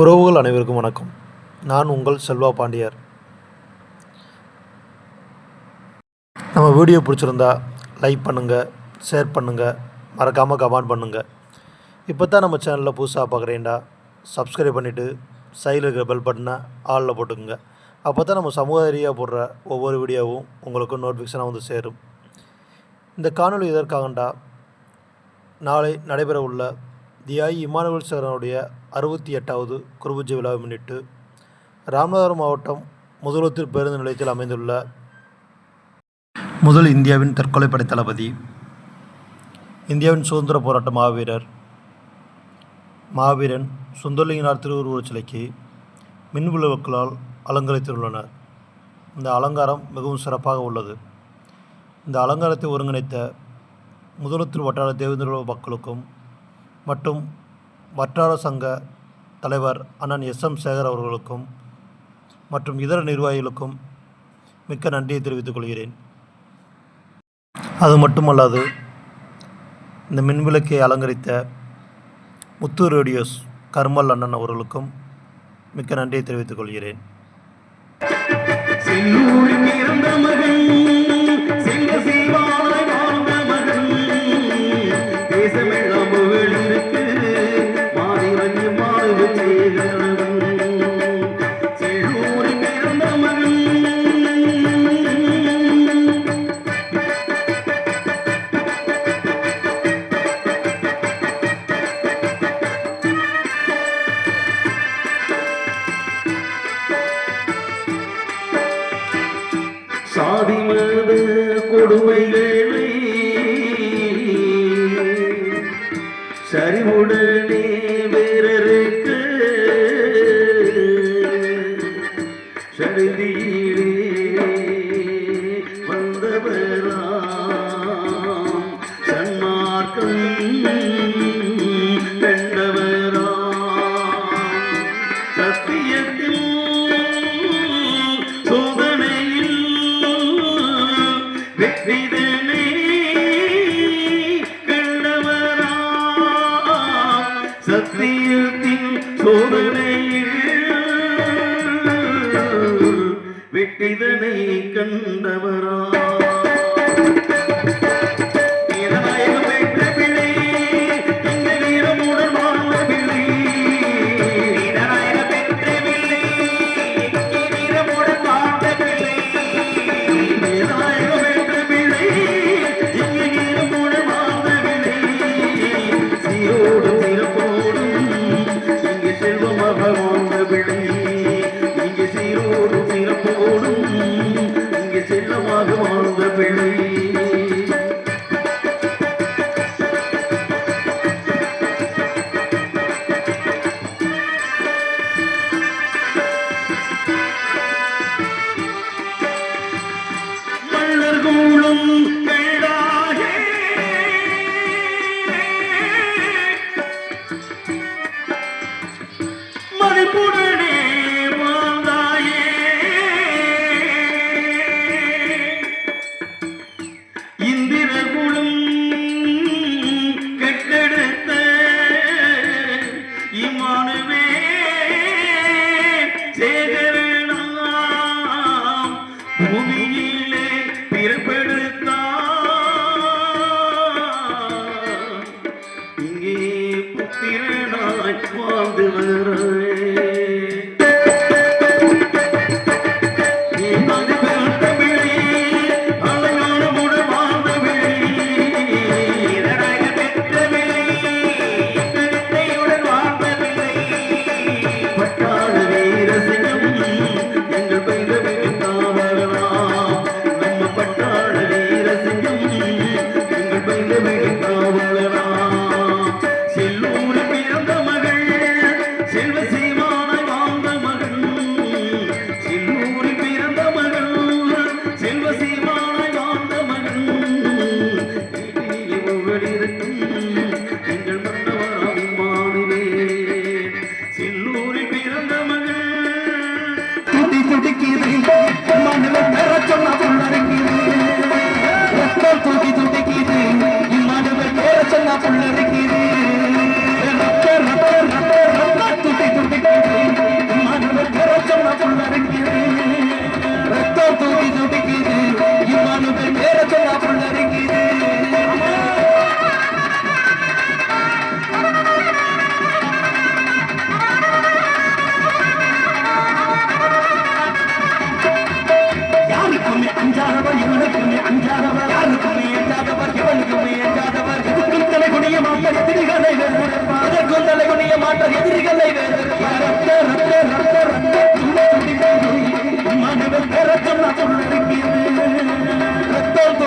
உறவுகள் அனைவருக்கும் வணக்கம். நான் உங்கள் செல்வா பாண்டியர். நம்ம வீடியோ பிடிச்சிருந்தா லைக் பண்ணுங்கள் ஷேர் பண்ணுங்கள் மறக்காமல் கமெண்ட் பண்ணுங்கள் இப்போ தான் நம்ம சேனலில் புதுசாக பார்க்குறேன்டா சப்ஸ்கிரைப் பண்ணிவிட்டு சைடில் இருக்கிற பெல் பட்டனை ஆளில் போட்டுக்குங்க. அப்போ தான் நம்ம சமூக ரீதியாக போடுற ஒவ்வொரு வீடியோவும் உங்களுக்கு நோட்டிஃபிகேஷனாக வந்து சேரும். இந்த காணொளி எதற்காகண்டா நாளை நடைபெற உள்ள தியாகி இமானுவல் சேகரனுடைய அறுபத்தி எட்டாவது குருபூஜை விழாவை முன்னிட்டு ராமநாதபுரம் மாவட்டம் முதலுத்தூர் பேருந்து நிலையத்தில் அமைந்துள்ள முதல் இந்தியாவின் தற்கொலைப்படை தளபதி இந்தியாவின் சுதந்திர போராட்ட மாவீரர் மாவீரன் சுந்தரலிங்கனார் திருவுருவச் சிலைக்கு மின் விளக்குகளால் அலங்கரித்துள்ளனர். இந்த அலங்காரம் மிகவும் சிறப்பாக உள்ளது. இந்த அலங்காரத்தை ஒருங்கிணைத்த முதலுத்தூர் வட்டார தேவேந்திர மக்களுக்கும் மற்றும் வட்டார சங்க தலைவர் அண்ணன் எஸ் எம் சேகர் அவர்களுக்கும் மற்றும் இதர நிர்வாகிகளுக்கும் மிக்க நன்றியை தெரிவித்துக் கொள்கிறேன். அது மட்டுமல்லாது இந்த மின்விளக்கை அலங்கரித்த முத்து ரேடியோஸ் கர்மல் அண்ணன் அவர்களுக்கும் மிக்க நன்றியை தெரிவித்துக் கொள்கிறேன். கொடுமை கொடுமைகளை சரிவுடனே வேற இதனை கண்டவரா செல்வமாக வாழ்ந்த பிள்ளை மல்லர்கூடும் தலைகுனிய மாற்ற எதிரிகளை எதற்கும் தலைகுனிய மாற்ற எதிரிகளை மனதில் பெறத்தான் சொல்லிருக்கிறது ரத்தம்